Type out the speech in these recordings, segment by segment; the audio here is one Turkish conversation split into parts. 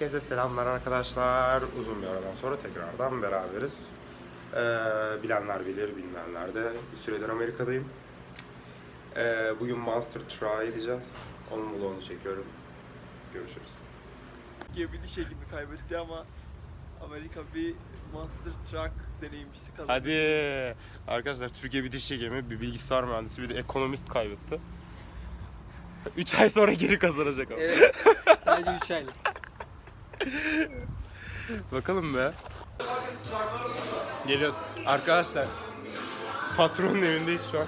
Herkese selamlar arkadaşlar. Uzun bir aradan sonra tekrardan beraberiz. Ee, bilenler bilir, bilmeyenler de. Bir süredir Amerika'dayım. Ee, bugün Monster Try edeceğiz. Onun vlogunu çekiyorum. Görüşürüz. Türkiye bir diş hekimi kaybetti ama Amerika bir Monster Truck deneyimcisi kazandı. Hadi. Arkadaşlar Türkiye bir diş hekimi, bir bilgisayar mühendisi, bir de ekonomist kaybetti. 3 ay sonra geri kazanacak ama. Evet. Sadece 3 aylık. Bakalım be. Geliyoruz. Arkadaşlar patronun evindeyiz şu an.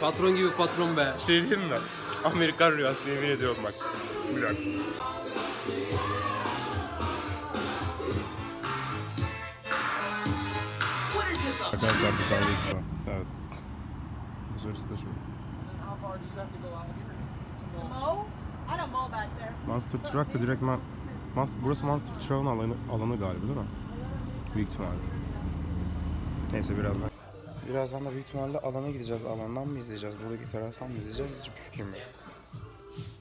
Patron gibi patron be. Bir şey diyeyim mi? Amerikan rüyası yemin ediyorum bak. Bir dakika. Arkadaşlar dışarıdayız şu an. Evet. Dışarısı da there. Monster Truck da direkt man... Mas- Burası Monster Truck'ın alanı, alanı galiba değil mi? Büyük ihtimalle. Neyse birazdan. Birazdan da büyük ihtimalle alana gideceğiz. Alandan mı izleyeceğiz? Buradaki terastan mı izleyeceğiz? Hiçbir fikrim yok.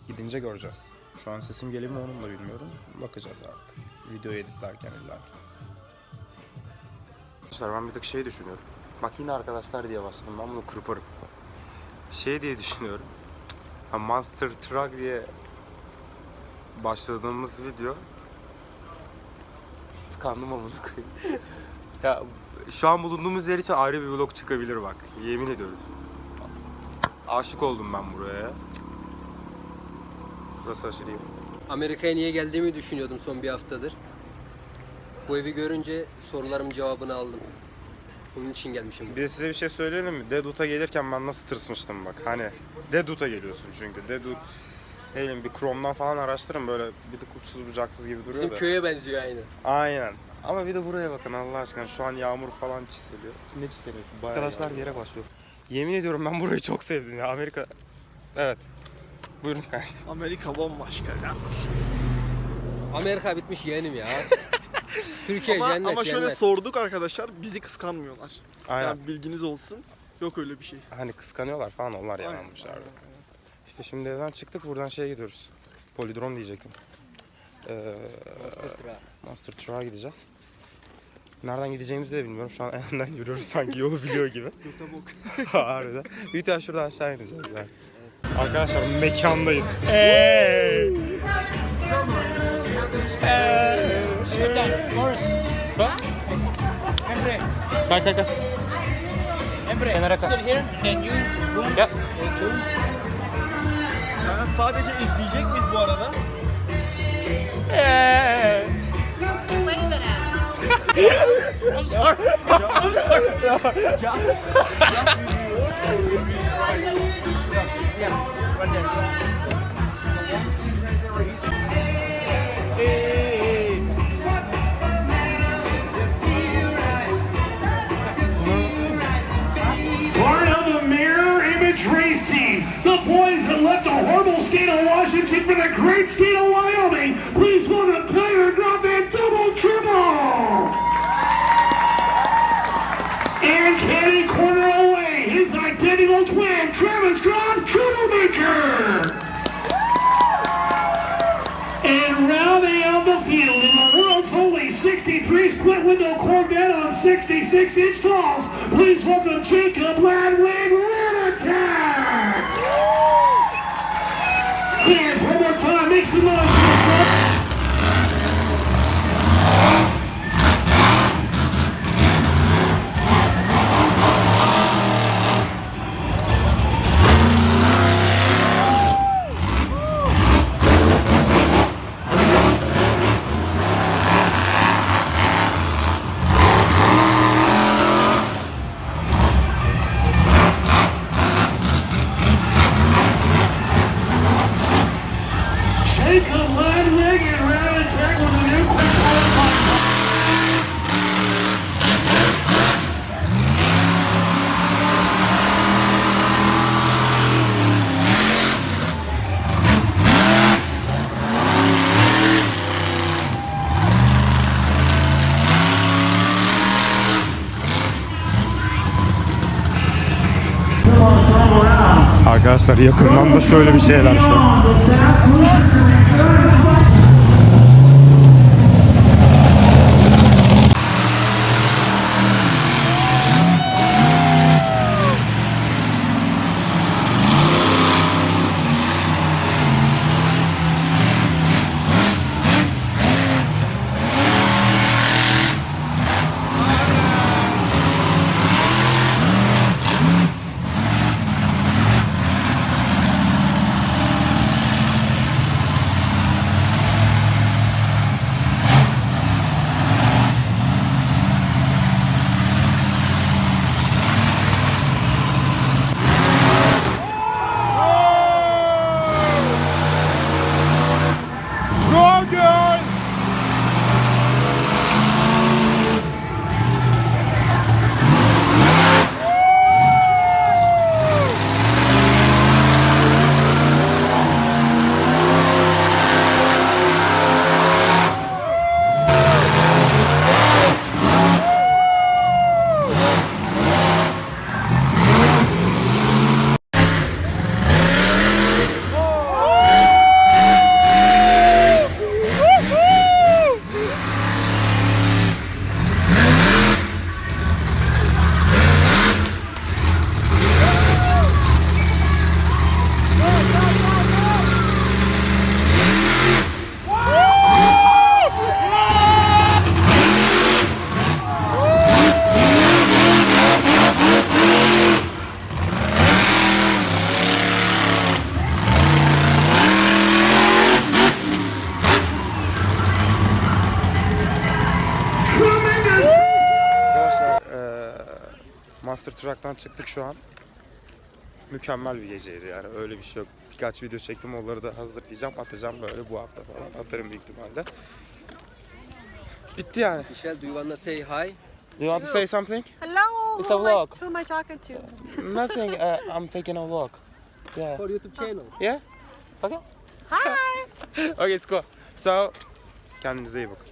Gidince göreceğiz. Şu an sesim geliyor mu onu da bilmiyorum. Bakacağız artık. Videoyu editlerken izlerken. Arkadaşlar ben bir tık şey düşünüyorum. Bak yine arkadaşlar diye başladım. Ben bunu kırparım. Şey diye düşünüyorum. Ha, Monster Truck diye başladığımız video tıkandım amına koyayım. ya şu an bulunduğumuz yer için ayrı bir vlog çıkabilir bak. Yemin ediyorum. Aşık oldum ben buraya. Burası aşırı iyi. Amerika'ya niye geldiğimi düşünüyordum son bir haftadır. Bu evi görünce sorularım cevabını aldım. Bunun için gelmişim. Bir de size bir şey söyleyelim mi? Deadwood'a gelirken ben nasıl tırsmıştım bak. Hani Deadwood'a geliyorsun çünkü. Deadwood ne bileyim bir Chrome'dan falan araştırın böyle bir tık uçsuz bucaksız gibi duruyor Bizim da. köye benziyor aynı. Aynen. Ama bir de buraya bakın Allah aşkına. Şu an yağmur falan çiseliyor. Ne çiseliyorsun? Arkadaşlar yere başlıyor. Yemin ediyorum ben burayı çok sevdim ya. Amerika... Evet. Buyurun kanka. Amerika bambaşka ya. Amerika bitmiş yeğenim ya. Türkiye Ama, cennet ama şöyle cennet. sorduk arkadaşlar bizi kıskanmıyorlar. Aynen. Yani bilginiz olsun. Yok öyle bir şey. Hani kıskanıyorlar falan onlar Aynen, yalanmışlardı. İşte şimdi evden çıktık buradan şeye gidiyoruz. Polidrom diyecektim. Ee, Monster Truck'a gideceğiz. Nereden gideceğimizi de bilmiyorum. Şu an önden yürüyoruz sanki yolu biliyor gibi. Göte bok. Harbiden. Bir tane şuradan aşağı ineceğiz yani. Arkadaşlar mekandayız. Hey! Bak. Kay kay kay. Kenara kay. Ya. Yani sadece izleyecek miyiz bu arada? Wait a minute. Part left the horrible state of Washington for the great state of Wyoming. Please welcome Tyler Groff and Double Triple. And Kenny corner away, his identical twin, Travis Groff, Troublemaker. And rounding out the field in the world's only 63 split window Corvette on 66 inch talls, please welcome Jacob Ladwig make some noise. Arkadaşlar yakından da şöyle bir şeyler şu an. Truck'tan çıktık şu an. Mükemmel bir geceydi yani öyle bir şey yok. Birkaç video çektim onları da hazırlayacağım atacağım böyle bu hafta falan atarım büyük ihtimalle. Bitti yani. Michelle, do you wanna say hi? Do you want to say something? Hello. It's a who am I- vlog. Who am I talking to? Nothing. Uh, I'm taking a vlog. Yeah. For YouTube channel. Yeah? Okay. Hi. Okay, it's cool. So, kendinize iyi bakın.